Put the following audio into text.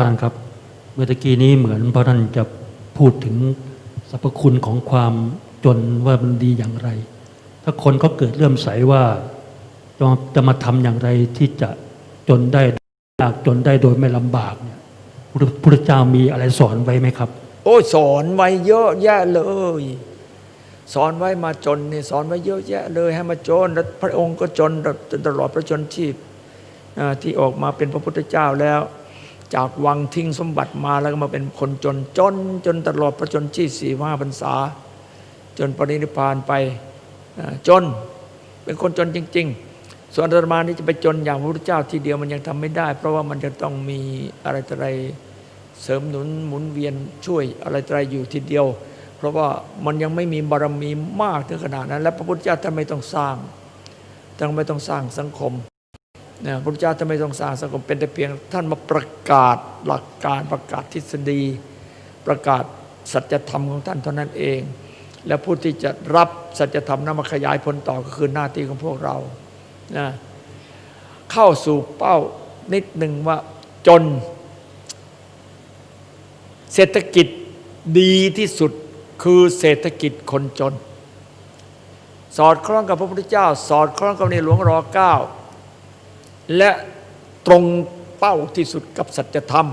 ท่านครับ เมื่อกี้นี้เหมือนพระท่านจะพูดถึงสรรพคุณของความจนว่ามันดีอย่างไร ถ้าคนเขาเกิดเลื่อมใสว่าจะมาจะมาทำอย่างไรที่จะจนได้ยากจนได้โดยไม่ลำบากเนี่ยพระพุทธเจ้ามีอะไรสอนไว้ไหมครับ โอ้สอนไว้เยอะแยะเลย สอนไว้มาจนนี่สอนไว้เยอะแยะเลยให้มาจนแล้วพระองค์ก็จนตลอดพระชนชีพที่ออกมาเป็นพระพุทธเจ้าแล้ว จากวังทิ้งสมบัติมาแล้วก็มาเป็นคนจนจน จนตลอดพระชนชีพสี่ห้าพรรษา จนปรินิพานไปจน เป็นคนจนจริง ๆ ส่วนอาตมานี่จะไปจนอย่างพระพุทธเจ้าทีเดียวมันยังทำไม่ได้ เพราะว่ามันจะต้องมีอะไรต่อะไรเสริมหนุนหมุนเวียนช่วยอะไรต่ออะไรอยู่ทีเดียว เพราะว่ามันยังไม่มีบารมีมากถึงขนาดนั้น และพระพุทธเจ้าท่านไม่ต้องสร้างท่านไม่ต้องสร้างสังคม นะพระพุทธเจ้าท่านไม่ต้องสร้างสังคมเป็นแต่เพียง ท่านมาประกาศหลักการประกาศทฤษฎี ประกาศสัจธรรมของท่านเท่านั้นเอง และผู้ที่จะรับสัจธรรมนั้นมาขยายผลต่อก็คือหน้าที่ของพวกเรานะเข้าสู่เป้านิดหนึ่งว่าจน เศรษฐกิจดีที่สุดคือเศรษฐกิจคนจน สอดคล้องกับพระพุทธเจ้า สอดคล้องกับในหลวงรอเก้า และตรงเป้าที่สุดกับสัจธรรม